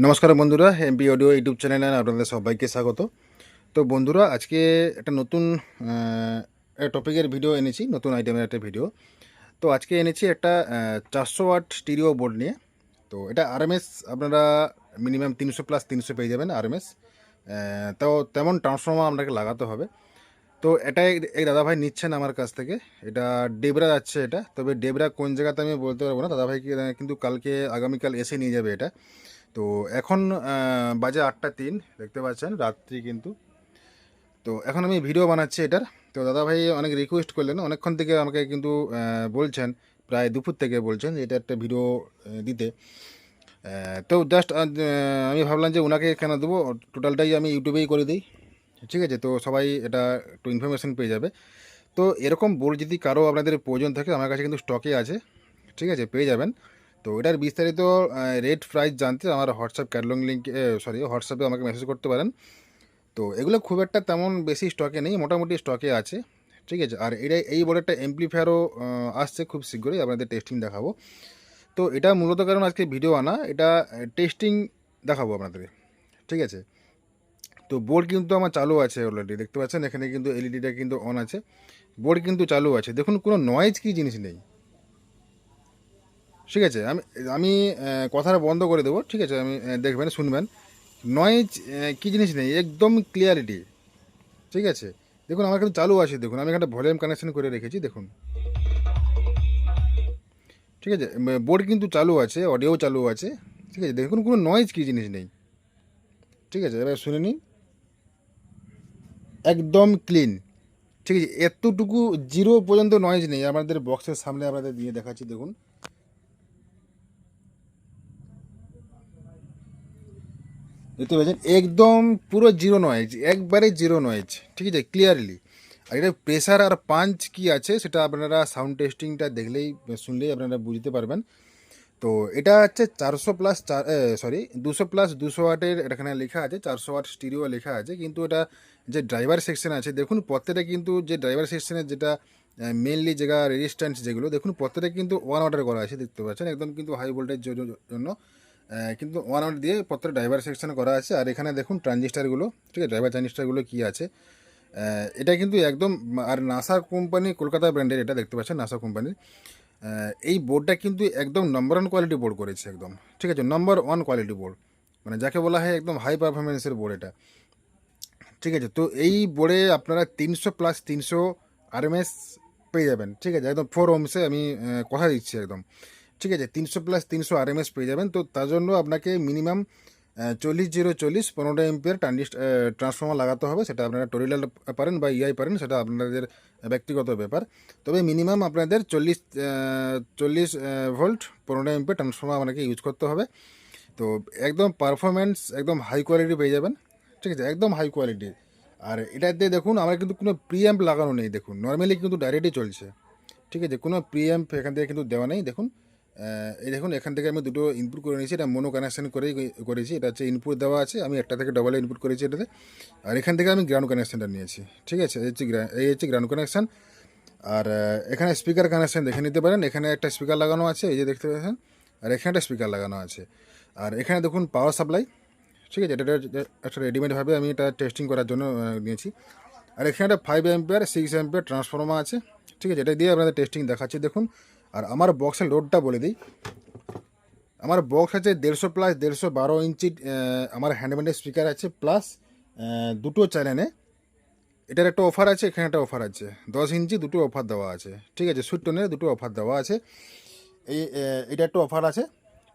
নমস্কার বন্ধুরা MP audio YouTube চ্যানেলে আপনাদের সবাইকে স্বাগত। তো বন্ধুরা, আজকে একটা নতুন টপিকের ভিডিও এনেছি, নতুন আইটেমের একটা ভিডিও। তো আজকে এনেছি একটা চারশো ওয়াট স্টিরিও বোর্ড নিয়ে। তো এটা আরএমএস আপনারা মিনিমাম তিনশো প্লাস তিনশো পেয়ে যাবেন আরএমএস তো তেমন ট্রান্সফর্মার আপনাকে লাগাতে হবে। তো এটাই এই দাদাভাই নিচ্ছেন আমার কাছ থেকে। এটা ডেবরা যাচ্ছে এটা। তবে ডেবরা কোন জায়গাতে আমি বলতে পারব না। দাদাভাই কি- কিন্তু কালকে, আগামীকাল এসে নিয়ে যাবে এটা। তো এখন বাজে আটটা তিন, দেখতে পাচ্ছেন, রাত্রি কিন্তু। তো এখন আমি ভিডিও বানাচ্ছি এটার। তো দাদাভাই অনেক রিকোয়েস্ট করলেন, অনেকক্ষণ থেকে আমাকে কিন্তু বলছেন, প্রায় দুপুর থেকে বলছেন এটা একটা ভিডিও দিতে। তো জাস্ট আমি ভাবলাম যে ওনাকে কেন দেবো টোটালটাই আমি ইউটিউবেই করে দিই। ঠিক আছে, তো সবাই এটা একটু ইনফরমেশন পেয়ে যাবে। তো এরকম বোর্ড যদি কারও আপনাদের প্রয়োজন থাকে, আমার কাছে কিন্তু স্টকে আছে। ঠিক আছে, পেয়ে যাবেন। তো এটার বিস্তারিত রেট প্রাইস জানতে আমার হোয়াটসঅ্যাপ ক্যাটলং লিঙ্ক সরি হোয়াটসঅ্যাপে আমাকে মেসেজ করতে পারেন। তো এগুলো খুব একটা তেমন বেশি স্টকে নেই, মোটামুটি স্টকে আছে, ঠিক আছে? আর এটা এই বোর্ডেরটা এমপ্লিফায়ারও আসছে খুব শীঘ্রই, আপনাদের টেস্টিং দেখাবো। তো এটা মূলত কারণ আজকে ভিডিও আনা, এটা টেস্টিং দেখাবো আপনাদের, ঠিক আছে? তো বোর্ড কিন্তু আমার চালু আছে অলরেডি দেখতে পাচ্ছেন? এখানে কিন্তু এলইডিটা কিন্তু অন আছে বোর্ড কিন্তু চালু আছে। দেখুন, কোনো নয়েজ কি জিনিস নেই। ঠিক আছে, আমি আমি কথাটা বন্ধ করে দেবো, ঠিক আছে, আমি দেখবেন, শুনবেন। নয়েজ কী জিনিস নেই, একদম ক্লিয়ারিটি ঠিক আছে? দেখুন, আমার কিন্তু চালু আছে, দেখুন, আমি এখানে ভলিউম কানেকশন করে রেখেছি, দেখুন। ঠিক আছে বোর্ড কিন্তু চালু আছে অডিও চালু আছে, ঠিক আছে, দেখুন, কোনো নয়েজ কী জিনিস নেই। ঠিক আছে, এবার শুনে নিন। একদম ক্লিন ঠিক আছে, এতটুকু জিরো পর্যন্ত নয়েজ নেই, আমাদের বক্সের সামনে আপনাদের দিয়ে দেখাচ্ছি, দেখুন। দেখতে পাচ্ছেন? একদম পুরো জিরো নয়েজ একবারে জিরো নয়েজ ঠিক আছে? ক্লিয়ারলি আর এটা প্রেশার আর পাঞ্চ কি আছে সেটা আপনারা সাউন্ড টেস্টিংটা দেখলেই, শুনলেই আপনারা বুঝতে পারবেন। তো এটা হচ্ছে চারশো প্লাস সরি দুশো প্লাস দুশো ওয়াটের এখানে লেখা আছে, চারশো ওয়াট স্টিরিও লেখা আছে, কিন্তু এটা যে ড্রাইভার সেকশন আছে, দেখুন প্রত্যেকটা কিন্তু যে ড্রাইভার সেকশনের যেটা মেনলি জায়গা রেজিস্ট্যান্স যেগুলো, দেখুন প্রত্যেকটা কিন্তু ওয়ান অর্ডার করা আছে, দেখতে পাচ্ছেন? একদম কিন্তু হাই ভোল্টেজ জন্য কিন্তু ওয়ান আউট দিয়ে প্রত্যেক ড্রাইভার সেকশন করা আছে। আর এখানে দেখুন ট্রানজিস্টারগুলো ঠিক আছে? ড্রাইভার ট্রানজিস্টারগুলো কী আছে? এটা কিন্তু একদম আর নাসা কোম্পানি কলকাতা ব্র্যান্ডের এটা দেখতে পাচ্ছেন নাসা কোম্পানির এই বোর্ডটা কিন্তু একদম নম্বর ওয়ান কোয়ালিটি বোর্ড করেছে একদম, ঠিক আছে? নম্বর ওয়ান কোয়ালিটি বোর্ড মানে যাকে বলা হয় একদম হাই পারফরমেন্সের বোর্ড এটা। ঠিক আছে? তো এই বোর্ডে আপনারা তিনশো প্লাস তিনশো আরএমএস পেয়ে যাবেন, ঠিক আছে? একদম ফোর ওমসে আমি কথা দিচ্ছি একদম। ঠিক আছে, তিনশো প্লাস তিনশো আরএমএস পেয়ে যাবেন। তো তার জন্য আপনাকে মিনিমাম চল্লিশ জিরো চল্লিশ পনেরো এমপিয়ার ট্রান্সফর্মার লাগাতে হবে। সেটা আপনারা টোরিলাল পারেন বা ইআই পারেন, সেটা আপনাদের ব্যক্তিগত ব্যাপার। তবে মিনিমাম আপনাদের চল্লিশ চল্লিশ ভোল্ট পনেরো এমপিয়ার ট্রান্সফর্মার আপনাকে ইউজ করতে হবে। তো একদম পারফরমেন্স একদম হাই কোয়ালিটি পেয়ে যাবেন। ঠিক আছে, একদম হাই কোয়ালিটি আর এটাতে দেখুন, আমার কিন্তু কোনো প্রিঅ্যাম্প লাগানো নেই, দেখুন। নর্মালি কিন্তু ডাইরেক্টই চলছে। ঠিক আছে, কোনো প্রিঅ্যাম্প এখান থেকে কিন্তু দেওয়া নেই, দেখুন। এই দেখুন, এখান থেকে আমি দুটো ইনপুট করে নিয়েছি, এটা মনো কানেকশান করেই করেছি, এটা হচ্ছে ইনপুট দেওয়া আছে, আমি একটা থেকে ডবল ইনপুট করেছি এটাতে, আর এখান থেকে আমি গ্রাউন্ড কানেকশানটা নিয়েছি, ঠিক আছে? এই হচ্ছে এই হচ্ছে গ্রাউন্ড কানেকশান আর এখানে স্পিকার কানেকশান দেখে নিতে পারেন, এখানে একটা স্পিকার লাগানো আছে, এই যে দেখতে পাচ্ছেন, আর এখানে একটা স্পিকার লাগানো আছে, আর এখানে দেখুন পাওয়ার সাপ্লাই ঠিক আছে? এটা এটা একটা রেডিমেডভাবে আমি এটা টেস্টিং করার জন্য নিয়েছি, আর এখানে একটা five ampere six ampere transformer আছে, ঠিক আছে? এটা দিয়ে আপনাদের টেস্টিং দেখাচ্ছি, দেখুন আর আমার বক্সের লোডটা বলে দিই। আমার বক্স আছে দেড়শো প্লাস দেড়শো বারো ইঞ্চি আমার হ্যান্ডমেডের স্পিকার আছে প্লাস দুটো চ্যানেলে এটার একটা অফার আছে, এখানে একটা অফার আছে। দশ ইঞ্চি দুটো অফার দেওয়া আছে। ঠিক আছে সুইট টোনের দুটো অফার দেওয়া আছে। এই এটা একটা অফার আছে।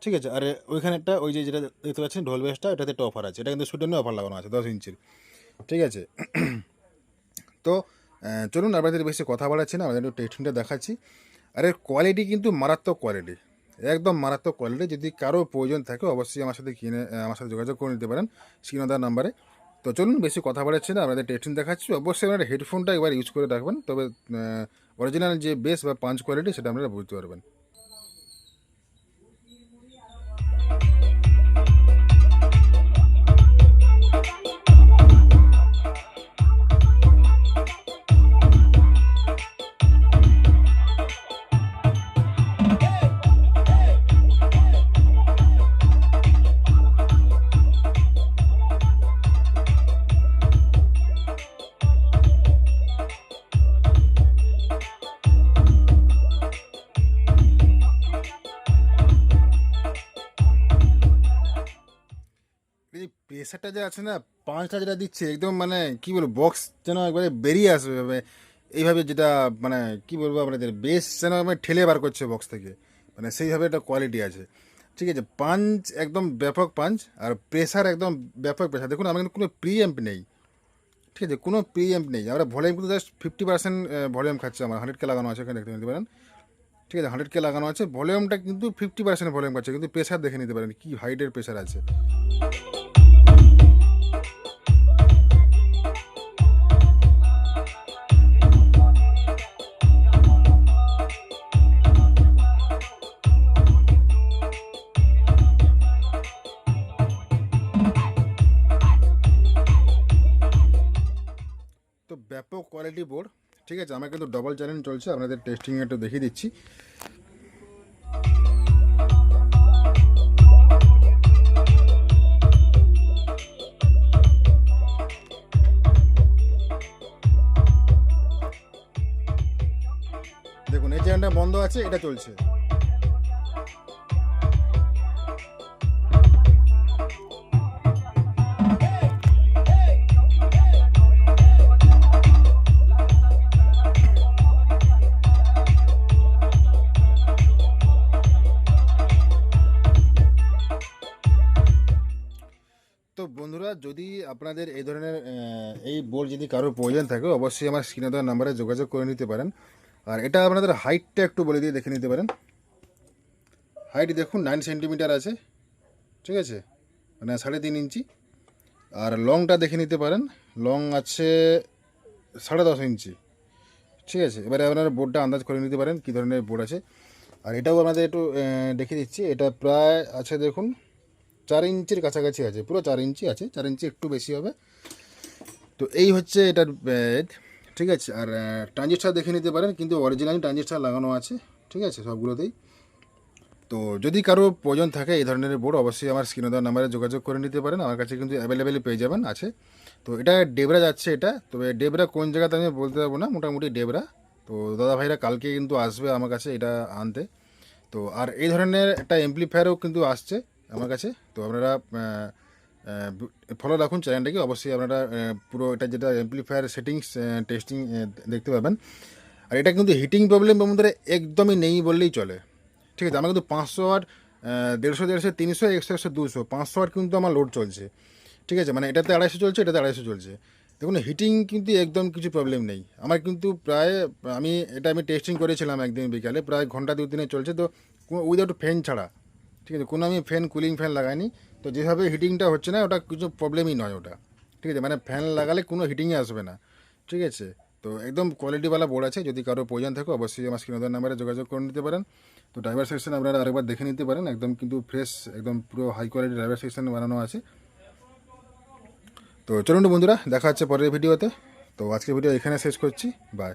ঠিক আছে, আর ওইখানে একটা, ওই যে যেটা দেখতে পাচ্ছেন, ঢোল বেসটা, এটাতে একটা অফার আছে। এটা কিন্তু সুইট টোনের অফার লাগানো আছে, দশ ইঞ্চির। ঠিক আছে। তো চলুন, আপনাদের বেশি কথা বাড়াচ্ছি না আমাদের একটু টেস্টিংটা দেখাচ্ছি। আর এর কোয়ালিটি কিন্তু মারাত্মক কোয়ালিটি একদম মারাত্মক কোয়ালিটি যদি কারও প্রয়োজন থাকে, অবশ্যই আমার সাথে কিনে আমার সাথে যোগাযোগ করে নিতে পারেন স্ক্রিনদার নাম্বারে। তো চলুন, বেশি কথা বাড়াচ্ছি না, আপনাদের টেস্টিং দেখাচ্ছি। অবশ্যই আপনারা হেডফোনটা একবার ইউজ করে রাখবেন, তবে অরিজিনাল যে বেস বা পাঞ্চ কোয়ালিটি সেটা আপনারা বুঝতে পারবেন। প্রেশারটা যে আছে না, পাঁচটা যেটা দিচ্ছে, একদম মানে কি বলব বক্স যেন একবারে বেরিয়ে আসবে এইভাবে যেটা মানে কি বলব আপনাদের বেশ যেন ঠেলে বার করছে বক্স থেকে। মানে সেইভাবে একটা কোয়ালিটি আছে। ঠিক আছে পাঞ্চ একদম ব্যাপক পাঞ্চ আর প্রেশার একদম ব্যাপক প্রেশার দেখুন, আমার কিন্তু কোনো প্রি অ্যাম্প নেই। ঠিক আছে, কোনো প্রি অ্যাম্প নেই। আমরা ভলিউম কিন্তু জাস্ট ফিফটি পার্সেন্ট ভলিউম খাচ্ছে আমার। হান্ড্রেড কে লাগানো আছে এখানে, দেখতে নিতে পারেন। ঠিক আছে হান্ড্রেড কে লাগানো আছে। ভলিউমটা কিন্তু ফিফটি পার্সেন্ট ভলিউম খাচ্ছে, কিন্তু প্রেশার দেখে নিতে পারেন কী হাইটের প্রেশার আছে। কোয়ালিটি বোর্ড ঠিক আছে, আমার কিন্তু ডবল চ্যানেল চলছে, আপনাদের টেস্টিং একটু দেখিয়ে দিচ্ছি। দেখুন, এই চ্যানেলটা বন্ধ আছে, এটা চলছে। তো বন্ধুরা, যদি আপনাদের এই ধরনের এই বোর্ড যদি কারোর প্রয়োজন থাকে, অবশ্যই আমার স্ক্রিনে নাম্বারে যোগাযোগ করে নিতে পারেন। আর এটা আপনাদের হাইটটা একটু বলে দিয়ে দেখে নিতে পারেন। হাইট দেখুন নাইন সেন্টিমিটার আছে, ঠিক আছে? মানে সাড়ে তিন ইঞ্চি। আর লংটা দেখে নিতে পারেন। লং আছে সাড়ে দশ ইঞ্চি। ঠিক আছে? এবারে আপনারা বোর্ডটা আন্দাজ করে নিতে পারেন, কী ধরনের বোর্ড আছে। আর এটাও আপনাদের একটু দেখে দিচ্ছি। এটা প্রায় আছে, দেখুন চার ইঞ্চির কাছাকাছি আছে, পুরো চার ইঞ্চি আছে, চার ইঞ্চি একটু বেশি হবে। তো এই হচ্ছে এটার বেদ ঠিক আছে? আর ট্রানজিস্টার দেখে নিতে পারেন, কিন্তু অরিজিনাল ট্রানজিস্টার লাগানো আছে, ঠিক আছে? সবগুলোতেই। তো যদি কারও প্রয়োজন থাকে এই ধরনের বোর্ড অবশ্যই আমার স্ক্রিনে দেওয়ার নাম্বারে যোগাযোগ করে নিতে পারেন। আমার কাছে কিন্তু অ্যাভেলেবেল পেয়ে যাবেন, আছে। তো এটা ডেবরা যাচ্ছে এটা, তবে ডেবরা কোন জায়গাতে আমি বলতে পারব না, মোটামুটি ডেবরা। তো দাদা ভাইরা কালকে কিন্তু আসবে আমার কাছে এটা আনতে। তো আর এই ধরনের একটা এমপ্লিফায়ারও কিন্তু আসছে আমার কাছে। তো আপনারা ফলো রাখুন চ্যানেলটাকে। অবশ্যই আপনারা পুরো এটা যেটা এমপ্লিফায়ার সেটিংস টেস্টিং দেখতে পাবেন। আর এটা কিন্তু হিটিং প্রবলেম বন্ধুরা একদমই নেই বললেই চলে। ঠিক আছে? আমার কিন্তু পাঁচশো ওয়াট দেড়শো দেড়শো, তিনশো, একশো একশো, দুশো, পাঁচশো ওয়াট কিন্তু আমার লোড চলছে। ঠিক আছে? মানে এটাতে আড়াইশো চলছে, এটাতে আড়াইশো চলছে। দেখুন হিটিং কিন্তু একদম কিছু প্রবলেম নেই। আমার কিন্তু প্রায়, আমি, এটা আমি টেস্টিং করেছিলাম একদিন বিকালে, প্রায় ঘণ্টা দু দিনে চলছে। তো উইদাউট ফ্যান ছাড়া। ঠিক আছে, কোনো আমি ফ্যান কুলিং ফ্যান লাগাইনি। তো যেভাবে হিটিংটা হচ্ছে না, ওটা কিছু প্রবলেমই নয় ওটা। ঠিক আছে মানে ফ্যান লাগালে কোনো হিটিংই আসবে না। ঠিক আছে, তো একদম কোয়ালিটিওয়ালা বোর্ড আছে, যদি কারও প্রয়োজন থাকে অবশ্যই আমার স্ক্রিনের নাম্বারে যোগাযোগ করে নিতে পারেন। তো ড্রাইভার সেকশন আপনারা আরেকবার দেখে নিতে পারেন, একদম কিন্তু ফ্রেশ একদম পুরো হাই কোয়ালিটি ড্রাইভার সেকশন বানানো আছে। তো চলুন বন্ধুরা, দেখা হচ্ছে পরের ভিডিওতে তো। আজকের ভিডিও এখানে শেষ করছি বাই